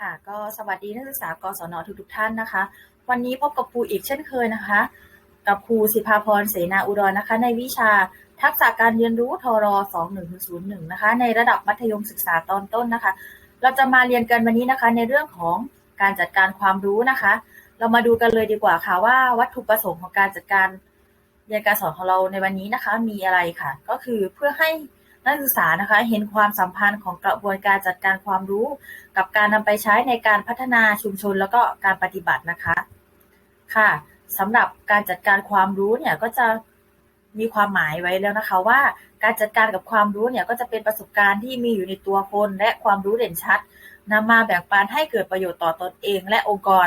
ค่ะก็สวัสดีนักศึกษากศนทุกๆท่านนะคะ วันนี้พบกับครูอีกเช่นเคยนะคะ กับครูสิภาพรเสนาอุดรนะคะ ในวิชาทักษะการเรียนรู้ทร2101นะคะ ในระดับมัธยมศึกษาตอนต้นนะคะ เราจะมาเรียนกันวันนี้นะคะ ในเรื่องของการจัดการความรู้นะคะ เรามาดูกันเลยดีกว่าค่ะว่าวัตถุประสงค์ของการจัดการเรียนการสอนของเราในวันนี้นะคะ มีอะไรค่ะ ก็คือเพื่อให้ นักศึกษานะคะเห็นความสัมพันธ์ของกระบวนการจัดการความรู้ กับการนำไปใช้ในการพัฒนาชุมชนแล้วก็การปฏิบัตินะคะ ค่ะสำหรับการจัดการความรู้เนี่ยก็จะมีความหมายไว้แล้วนะคะว่าการจัดการกับความรู้เนี่ยก็จะเป็นประสบการณ์ที่มีอยู่ในตัวคนและความรู้เด่นชัดนำมาแบ่งปันให้เกิดประโยชน์ต่อตนเองและองค์กร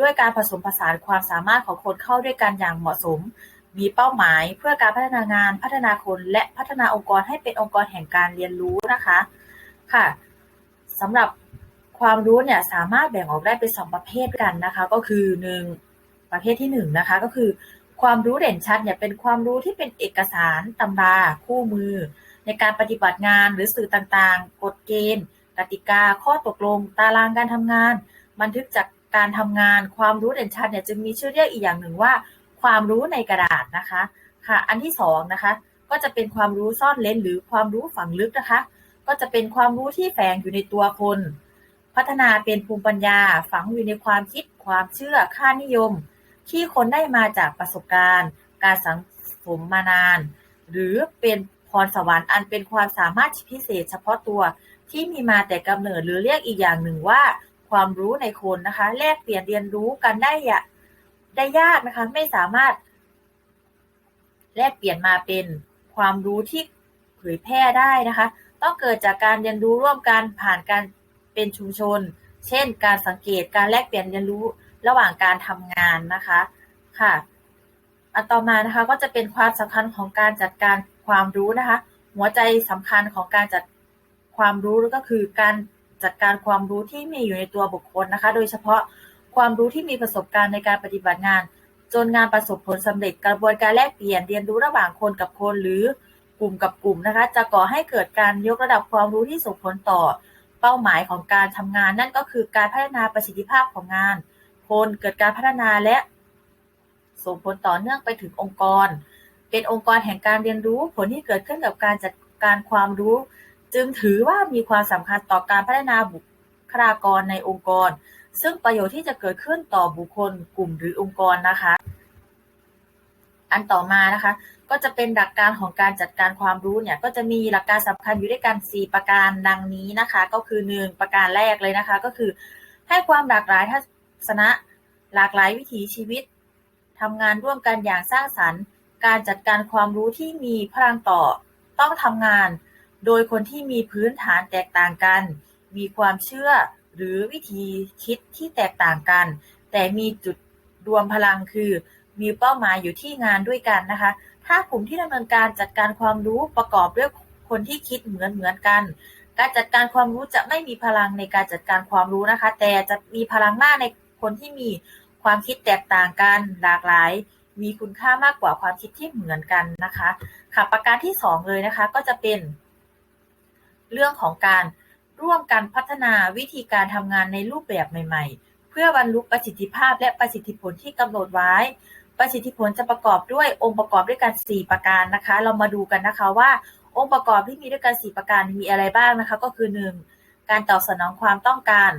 ด้วยการผสมผสานความสามารถของคนเข้าด้วยกันอย่างเหมาะสม มีเป้าหมายเพื่อการพัฒนางาน พัฒนาคน และพัฒนาองค์กรให้เป็นองค์กรแห่งการเรียนรู้นะคะ ค่ะสำหรับความรู้เนี่ยสามารถแบ่งออกได้เป็นสองประเภทกันนะคะ ก็คือหนึ่งประเภทที่หนึ่งนะคะก็คือ ความรู้เด่นชัดเนี่ยเป็นความรู้ที่เป็นเอกสารตำราคู่มือ ในการปฏิบัติงานหรือสื่อต่างๆ กฎเกณฑ์กติกา ข้อตกลง ตารางการทำงาน บันทึกจากการทำงาน ความรู้เด่นชัดเนี่ยจึงมีชื่อเรียกอีกอย่างหนึ่งว่า ความรู้ในกระดาษนะคะค่ะอันที่สองนะคะก็จะเป็นความรู้ซ่อนเลนหรือความรู้ฝังลึกนะคะ ก็จะเป็นความรู้ที่แฝงอยู่ในตัวคน พัฒนาเป็นภูมิปัญญาฝังอยู่ในความคิด ความเชื่อค่านิยม ที่คนได้มาจากประสบการณ์ การสังสมมานาน หรือเป็นพรสวรรค์อันเป็นความสามารถพิเศษ เฉพาะตัวที่มีมาแต่กำเนิดหรือเรียกอีกอย่างหนึ่งว่า ความรู้ในคนนะคะ แลกเปลี่ยนเรียนรู้กันได้ยะ ได้ยากนะคะ ไม่สามารถ แลกเปลี่ยนมาเป็นความรู้ที่เผยแพร่ได้นะคะ ต้องเกิดจากการเรียนรู้ร่วมกันผ่านการเป็นชุมชน เช่น การสังเกตการแลกเปลี่ยนเรียนรู้ระหว่างการทำงานนะคะค่ะอันต่อมานะคะก็จะเป็นความสำคัญของการจัดการความรู้นะคะ หัวใจสำคัญของการจัดความรู้ก็คือการจัดการความรู้ที่มีอยู่ในตัวบุคคลนะคะ โดยเฉพาะ ความรู้ที่มีประสบการณ์ในการปฏิบัติงาน จนงานประสบผลสำเร็จกระบวนการแลกเปลี่ยนเรียนรู้ระหว่างคนกับคนหรือกลุ่มกับกลุ่มนะคะ จะก่อให้เกิดการยกระดับความรู้ที่ส่งผลต่อ เป้าหมายของการทำงาน นั่นก็คือการพัฒนาประสิทธิภาพของงาน คนเกิดการพัฒนาและส่งผลต่อเนื่องไปถึงองค์กร เป็นองค์กรแห่งการเรียนรู้ผลที่เกิดขึ้นกับการจัดการความรู้ จึงถือว่ามีความสำคัญต่อการพัฒนาบุคลากรในองค์กร ซึ่งประโยชน์ที่จะเกิดขึ้นต่อบุคคล กลุ่มหรือองค์กรนะคะ อันต่อมานะคะ ก็จะเป็นหลักการของการจัดการความรู้เนี่ย ก็จะมีหลักการสำคัญอยู่ด้วยกัน 4 ประการดังนี้นะคะ ก็คือ 1 ประการแรกเลยนะคะ ก็คือ ให้ความหลากหลายทัศนะหลากหลายวิถีชีวิตทำงานร่วมกันอย่างสร้างสรรค์ การจัดการความรู้ที่มีพลังต่อต้องทำงาน โดยคนที่มีพื้นฐานแตกต่างกัน มีความเชื่อ หรือวิธีคิดที่แตกต่างกัน แต่มีจุดรวมพลังคือ มีเป้าหมายอยู่ที่งานด้วยกันนะคะ ถ้ากลุ่มที่ดำเนินการจัดการความรู้ประกอบด้วยคนที่คิดเหมือนเหมือนกัน การจัดการความรู้จะไม่มีพลังในการจัดการความรู้นะคะ แต่จะมีพลังมากในคนที่มีความคิดแตกต่างกันหลากหลาย มีคุณค่ามากกว่าความคิดที่เหมือนกันนะคะค่ะประการที่ 2 เลยนะคะก็จะเป็น เรื่องของการ ร่วมกันพัฒนาวิธีการทำงานในรูปแบบใหม่ ๆ เพื่อบรรลุประสิทธิภาพและประสิทธิผลที่กำหนดไว้ ประสิทธิผลจะประกอบด้วยองค์ประกอบด้วยกัน 4 ประการนะคะ เรามาดูกันนะคะว่า องค์ประกอบที่มีด้วยกัน 4 ประการมีอะไรบ้างนะคะ ก็คือ 1. การตอบสนองความต้องการ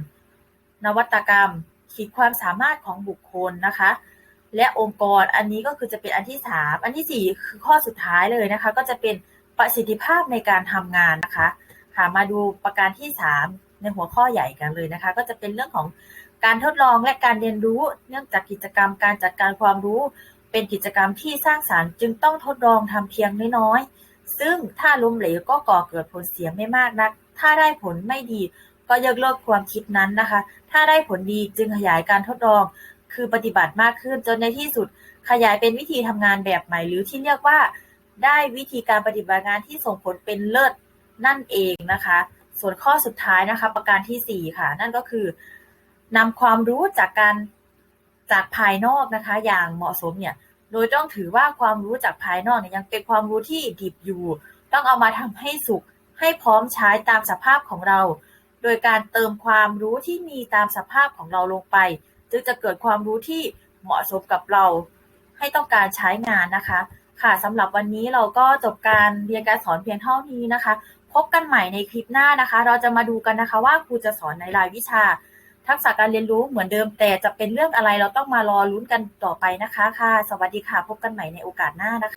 นวัตกรรม ขีดความสามารถของบุคคลนะคะและองค์กรอันนี้ก็คือจะเป็นอันที่3อันที่4คือข้อสุดท้ายเลยนะคะ ก็จะเป็นประสิทธิภาพในการทำงานนะคะ ค่ะมาดูประการที่ 3 ในหัวข้อใหญ่กันเลยนะคะ ก็จะเป็นเรื่องของการทดลองและการเรียนรู้เนื่องจากกิจกรรมการจัดการความรู้ เป็นกิจกรรมที่สร้างสารรค์จึงต้องทดลองทำเพียงน้อยๆ ซึ่งถ้าล้มเหลวก็ก่อเกิดผลเสียไม่มากนัก ถ้าได้ผลไม่ดีก็ยกเลิกความคิดนั้นนะคะ ถ้าได้ผลดีจึงขยายการทดลอง คือปฏิบัติมากขึ้นจนในที่สุดขยายเป็นวิธีทำงานแบบใหม่ หรือที่เรียกว่า ได้วิธีการปฏิบัติงานที่ส่งผลเป็นเลิศ นั่นเองนะคะ ส่วนข้อสุดท้ายนะคะ ประการที่ 4 ค่ะ นั่นก็คือนำความรู้จากการจากภายนอกนะคะ อย่างเหมาะสมเนี่ย โดยต้องถือว่าความรู้จากภายนอกเนี่ยยังเป็นความรู้ที่ดิบอยู่ ต้องเอามาทำให้สุกให้พร้อมใช้ตามสภาพของเรา โดดยการเติมความรู้ที่มีตามสภาพของเราลงไป จึงจะเกิดความรู้ที่เหมาะสมกับเรา ให้ต้องการใช้งานนะคะ ค่ะสำหรับวันนี้เราก็จบการเรียนการสอนเพียงเท่านี้นะคะ พบกันใหม่ในคลิปหน้านะคะ เราจะมาดูกันนะคะว่าครูจะสอนในรายวิชา ทักษะการเรียนรู้เหมือนเดิม แต่จะเป็นเรื่องอะไรเราต้องมารอลุ้นกันต่อไปนะคะค่ะ สวัสดีค่ะ พบกันใหม่ในโอกาสหน้านะคะ